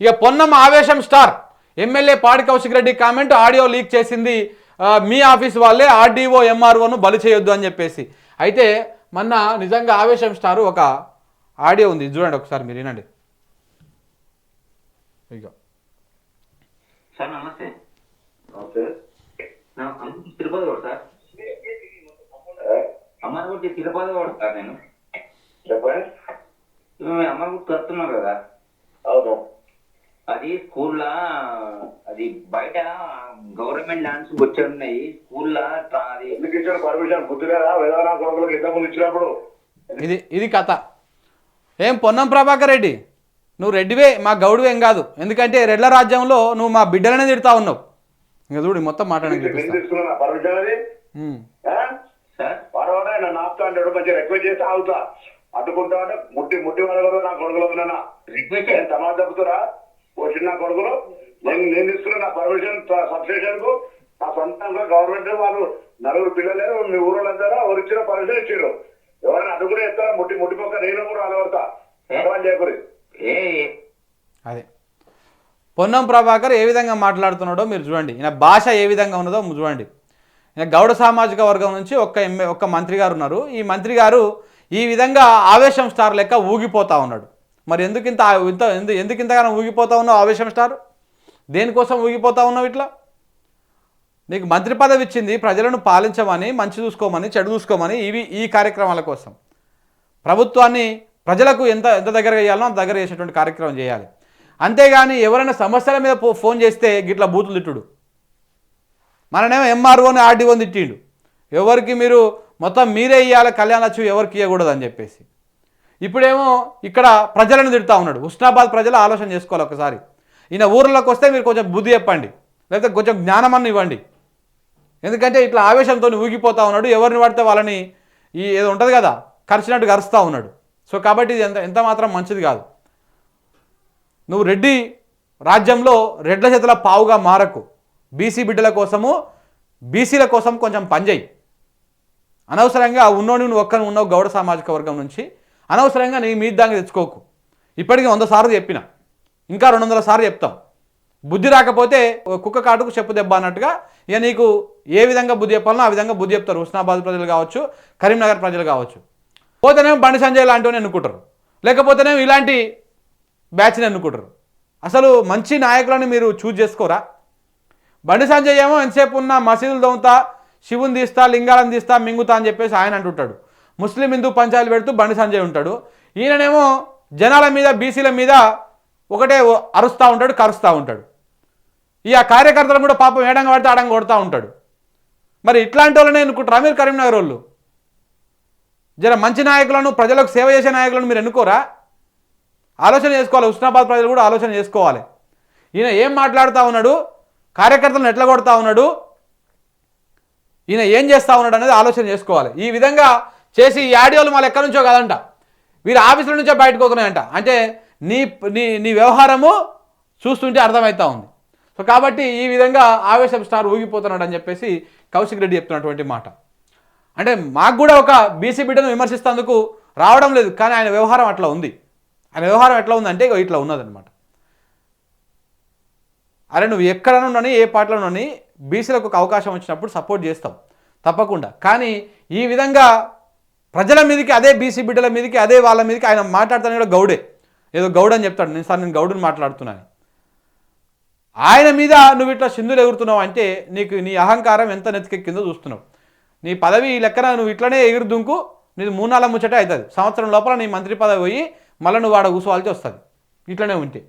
ఇక పొన్నం ఆవేశం star. MLA Padi Kaushik Reddy comment audio leak చేసింది. మీ ఆఫీస్ వాళ్ళే ఆర్డీఓ ఎంఆర్ఓను బలి చేయొద్దు అని చెప్పేసి. అయితే మొన్న నిజంగా ఆవేశం స్టార్ ఒక ఆడియో ఉంది. చూడండి ఒకసారి మీరు వినండి. ఇక సార్ నమస్తే. Tirupati road sir. అమ్మగుట్టి Tirupati road sir నేను. చెప్పండి. కదా. అవును. అది స్కూల్లో అది బయట గవర్నమెంట్ ల్యాండ్స్ వచ్చి ఉన్నాయి స్కూల్లో అది ఎందుకు ఇచ్చారు? పర్మిషన్ గుర్తులేదా వేదనా కొడుకులకు ఇంత ముందు ఇచ్చినప్పుడు. ఇది ఇది కథ. ఏం పొన్నం ప్రభాకర్ రెడ్డి? నువ్వు రెడ్డివే మా గౌడువే ఏం కాదు. ఎందుకంటే రెడ్ల రాజ్యంలో నువ్వు మా బిడ్డలనే తిడతా ఉన్నావు. ఇంకా చూడు మొత్తం మాట్లాడడానికి రిక్వెస్ట్ చేస్తే ఆగుతా. అడ్డుకుంటా అంటే ముట్టి ముట్టి వాళ్ళ నా కొడుకులు ఉన్నానా? రిక్వెస్ట్? తప్పుతురా ఓ చిన్న కొడుకులు. నేను నేను తీసుకున్నా నా పర్మిషన్ సబ్స్టేషన్కు నా సొంతంగా గవర్నమెంట్ వాళ్ళు నలుగురు పిల్లలే మీ ఊరోళ్ళంతా ఎవరు ఇచ్చిన పర్మిషన్ ఇచ్చారు ఎవరైనా అడ్డుకునే చెప్తారా? ముట్టి ముట్టి పక్క నేను కూడా అలవడతా చేయకూడదు అదే. పొన్నం ప్రభాకర్ ఏ విధంగా మాట్లాడుతున్నాడో మీరు చూడండి. ఈయన భాష ఏ విధంగా ఉన్నదో చూడండి. ఈయన గౌడ సామాజిక వర్గం నుంచి ఒక్క ఎంఏ ఒక్క మంత్రి గారు ఉన్నారు. ఈ మంత్రి గారు ఈ విధంగా ఆవేశం స్టార్ లెక్క ఊగిపోతా ఉన్నాడు. మరి ఎందుకు ఇంత ఇంత ఎందు- ఎందుకు ఇంతగానో ఊగిపోతా ఉన్నావు ఆవేశం స్టార్? దేనికోసం ఊగిపోతా ఉన్నావు ఇట్లా? నీకు మంత్రి పదవి ఇచ్చింది ప్రజలను పాలించమని మంచి చూసుకోమని చెడు చూసుకోమని ఇవి ఈ కార్యక్రమాల కోసం. ప్రభుత్వాన్ని ప్రజలకు ఎంత ఎంత దగ్గర చేయాలో అంత దగ్గర చేసేటువంటి కార్యక్రమం చేయాలి. అంతేగాని ఎవరైనా సమస్యల మీద ఫోన్ చేస్తే గిట్ల బూతులు తిట్టుడు. మననేమో ఎంఆర్ఓని ఆర్డీఓని తిట్టిండు. ఎవరికి మీరు మొత్తం మీరే ఇవ్వాలి కళ్యాణ లక్ష్మి ఎవరికి ఇవ్వకూడదు అని చెప్పేసి. ఇప్పుడేమో ఇక్కడ ప్రజలను తిడతా ఉన్నాడు. హుస్నాబాద్ ప్రజలు ఆలోచన చేసుకోవాలి ఒకసారి. ఈయన ఊర్లోకి వస్తే మీరు కొంచెం బుద్ధి చెప్పండి. లేకపోతే కొంచెం జ్ఞానమన్న ఇవ్వండి. ఎందుకంటే ఇట్లా ఆవేశంతో ఊగిపోతా ఉన్నాడు. ఎవరిని పడితే వాళ్ళని ఈ ఏదో ఉంటుంది కదా కరిచినట్టు కరుస్తూ ఉన్నాడు. సో కాబట్టి ఇది ఎంత ఎంత మాత్రం మంచిది కాదు. నువ్వు రెడ్డి రాజ్యంలో రెడ్ల చేతుల పావుగా మారకు. బీసీ బిడ్డల కోసము బీసీల కోసం కొంచెం పనిచేయి. అనవసరంగా ఉన్నోని నువ్వు ఒక్కను ఉన్నావు గౌడ సామాజిక వర్గం నుంచి. అనవసరంగా నీ మీద దాకా తెచ్చుకోకు. ఇప్పటికీ వంద సార్లు చెప్పిన. ఇంకా రెండు వందల సార్లు చెప్తాం. బుద్ధి రాకపోతే ఓ కుక్క కాటుకు చెప్పు దెబ్బ అన్నట్టుగా ఇక నీకు ఏ విధంగా బుద్ధి చెప్పాలనో ఆ విధంగా బుద్ధి చెప్తారు. హుస్నాబాద్ ప్రజలు కావచ్చు కరీంనగర్ ప్రజలు కావచ్చు. పోతేనేమో బండి సంజయ్ లాంటివని ఎన్నుకుంటారు. లేకపోతేనేమో ఇలాంటి బ్యాచ్ని ఎన్నుకుంటారు. అసలు మంచి నాయకులను మీరు చూజ్ చేసుకోరా? బండి సంజయ్ ఏమో ఎంతసేపు ఉన్న మసీదులు దొంగతా శివుని తీస్తా లింగాలను తీస్తా మింగుతా అని చెప్పేసి ఆయన అంటుంటాడు. ముస్లిం హిందూ పంచాయతీ పెడుతూ బండి సంజయ్ ఉంటాడు. ఈయననేమో జనాల మీద బీసీల మీద ఒకటే అరుస్తూ ఉంటాడు కరుస్తూ ఉంటాడు. ఈ ఆ కార్యకర్తలు కూడా పాపం ఏడంగా పడితే ఆడంగా కొడుతూ ఉంటాడు. మరి ఇట్లాంటి వాళ్ళనే ఎన్నుకుంటారా మీరు కరీంనగర్ వాళ్ళు. జర మంచి నాయకులను ప్రజలకు సేవ చేసే నాయకులను మీరు ఎన్నుకోరా? ఆలోచన చేసుకోవాలి. ఉస్నాబాద్ ప్రజలు కూడా ఆలోచన చేసుకోవాలి. ఈయన ఏం మాట్లాడుతూ ఉన్నాడు? కార్యకర్తలను ఎట్లా కొడుతూ ఉన్నాడు? ఈయన ఏం చేస్తా ఉన్నాడు అనేది ఆలోచన చేసుకోవాలి. ఈ విధంగా చేసి ఈ ఆడియోలు మళ్ళీ ఎక్కడి నుంచో కాదంట. వీరు ఆఫీసుల నుంచో బయటకు వస్తున్నాయంట అంటే నీ నీ నీ వ్యవహారము చూస్తుంటే అర్థమవుతా ఉంది. సో కాబట్టి ఈ విధంగా ఆవేశం స్టార్ ఊగిపోతున్నాడు అని చెప్పేసి కౌశిక్ రెడ్డి చెప్తున్నటువంటి మాట. అంటే మాకు కూడా ఒక బీసీ బిడ్డను విమర్శిస్తేందుకు రావడం లేదు కానీ ఆయన వ్యవహారం అట్లా ఉంది. ఆయన వ్యవహారం ఎట్లా ఉందంటే ఇట్లా ఉన్నదనమాట అరే నువ్వు ఎక్కడనున్నా ఏ పాటలోనని బీసీలకు ఒక అవకాశం వచ్చినప్పుడు సపోర్ట్ చేస్తాం తప్పకుండా. కానీ ఈ విధంగా ప్రజల మీదకి అదే బీసీ బిడ్డల మీదకి అదే వాళ్ళ మీదకి ఆయన మాట్లాడుతాను కూడా గౌడే. ఏదో గౌడ్ అని చెప్తాడు. నేను సార్ నేను గౌడుని మాట్లాడుతున్నాను. ఆయన మీద నువ్వు ఇట్లా సింధులు ఎగురుతున్నావు అంటే నీకు నీ అహంకారం ఎంత నెత్తికెక్కిందో చూస్తున్నావు. నీ పదవి లెక్కన నువ్వు ఇట్లనే ఎగురు దుంకు నీది మూడు నాలుగు ముచ్చటే అవుతుంది. సంవత్సరం లోపల నీ మంత్రి పదవి పోయి మళ్ళీ నువ్వు వాడ కూర్చోవాల్సి వస్తుంది. ఇట్లనే ఉంటే.